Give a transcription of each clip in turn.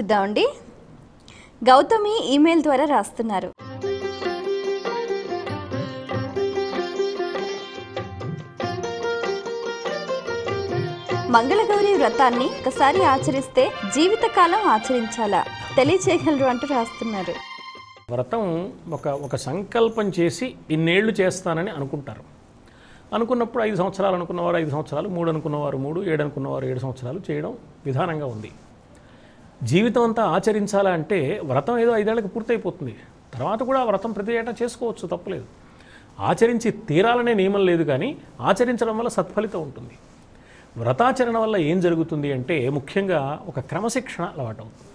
చూద్దామండి. గౌతమి ఈమెయిల్ ద్వారా రాస్తున్నారు. మంగళగౌరి వ్రతాన్ని ఒకసారి ఆచరిస్తే జీవితకాలం ఆచరించాలా? తెలియచేయగలరు అంటూ రాస్తున్నారు. వ్రతం ఒక ఒక సంకల్పం చేసి ఇన్నేళ్ళు చేస్తానని అనుకుంటారు. అనుకున్నప్పుడు ఐదు సంవత్సరాలు అనుకున్నవారు ఐదు సంవత్సరాలు మూడు అనుకున్నవారు మూడు ఏడు అనుకున్నవారు ఏడు సంవత్సరాలు చేయడం విధానంగా ఉంది. జీవితం అంతా ఆచరించాలా అంటే వ్రతం ఏదో ఐదేళ్ళకు పూర్తయిపోతుంది. తర్వాత కూడా వ్రతం ప్రతి ఏటా చేసుకోవచ్చు తప్పలేదు. ఆచరించి తీరాలనే నియమం లేదు కానీ ఆచరించడం వల్ల సత్ఫలితం ఉంటుంది. వ్రతాచరణ వల్ల ఏం జరుగుతుంది అంటే ముఖ్యంగా ఒక క్రమశిక్షణ అలవాటు అవుతుంది.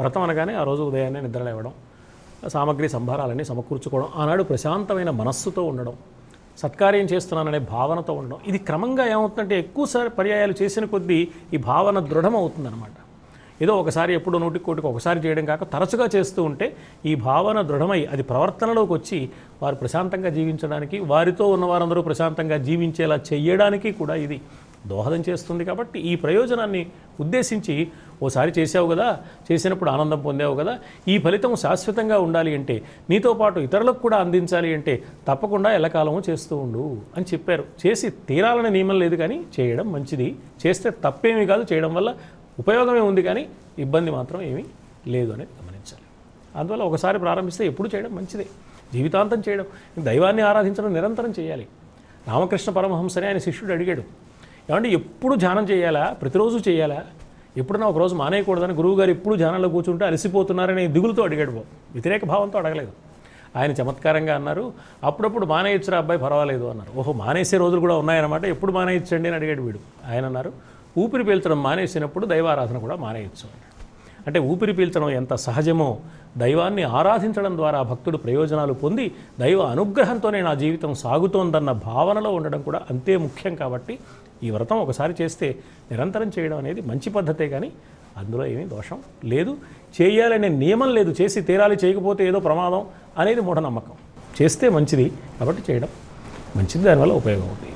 వ్రతం అనగానే ఆ రోజు ఉదయాన్నే నిద్రలేవడం సామగ్రి సంభారాలన్నీ సమకూర్చుకోవడం ఆనాడు ప్రశాంతమైన మనస్సుతో ఉండడం సత్కార్యం చేస్తున్నాననే భావనతో ఉండడం. ఇది క్రమంగా ఏమవుతుందంటే ఎక్కువసారి పర్యాయాలు చేసిన కొద్దీ ఈ భావన దృఢమవుతుందన్నమాట. ఏదో ఒకసారి ఎప్పుడో నూటికి కోటికి ఒకసారి చేయడం కాక తరచుగా చేస్తూ ఉంటే ఈ భావన దృఢమై అది ప్రవర్తనలోకి వచ్చి వారు ప్రశాంతంగా జీవించడానికి వారితో ఉన్న వారందరూ ప్రశాంతంగా జీవించేలా చేయడానికి కూడా ఇది దోహదం చేస్తుంది. కాబట్టి ఈ ప్రయోజనాన్ని ఉద్దేశించి ఓసారి చేసావు కదా చేసినప్పుడు ఆనందం పొందావు కదా ఈ ఫలితం శాశ్వతంగా ఉండాలి అంటే నీతో పాటు ఇతరులకు కూడా అందించాలి అంటే తప్పకుండా ఎల్లకాలము చేస్తూ ఉండు అని చెప్పారు. చేసి తీరాలనే నియమం లేదు కానీ చేయడం మంచిది. చేస్తే తప్పేమీ కాదు చేయడం వల్ల ఉపయోగమే ఉంది కానీ ఇబ్బంది మాత్రం ఏమీ లేదు అనేది గమనించాలి. అందువల్ల ఒకసారి ప్రారంభిస్తే ఎప్పుడు చేయడం మంచిదే. జీవితాంతం చేయడం. దైవాన్ని ఆరాధించడం నిరంతరం చేయాలి. రామకృష్ణ పరమహంసని ఆయన శిష్యుడు అడిగాడు. ఏమంటే ఎప్పుడు ధ్యానం చేయాలా? ప్రతిరోజు చేయాలా? ఎప్పుడన్నా ఒకరోజు మానేయకూడదని గురువుగారు ఎప్పుడు ధ్యానంలో కూర్చుంటే అలసిపోతున్నారనే దిగులుతో అడిగాడు బాబు. వ్యతిరేక భావంతో అడగలేదు. ఆయన చమత్కారంగా అన్నారు అప్పుడప్పుడు మానేయచ్చురా అబ్బాయి పర్వాలేదు అన్నారు. ఓహో మానేసే రోజులు కూడా ఉన్నాయన్నమాట. ఎప్పుడు మానేయచ్చండి అని అడిగాడు వీడు. ఆయన అన్నారు ఊపిరి పీల్చడం మానేసినప్పుడు దైవారాధన కూడా మానేయచ్చు అంటే ఊపిరి పీల్చడం ఎంత సహజమో దైవాన్ని ఆరాధించడం ద్వారా భక్తుడు ప్రయోజనాలు పొంది దైవ అనుగ్రహంతోనే నా జీవితం సాగుతోందన్న భావనలో ఉండడం కూడా అంతే ముఖ్యం కాబట్టి ఈ వ్రతం ఒకసారి చేస్తే నిరంతరం చేయడం అనేది మంచి పద్ధతే కానీ అందులో ఏమీ దోషం లేదు. చేయాలనే నియమం లేదు. చేసి తీరాలి చేయకపోతే ఏదో ప్రమాదం అనేది మూఢనమ్మకం. చేస్తే మంచిది కాబట్టి చేయడం మంచిది దానివల్ల ఉపయోగం ఉంది.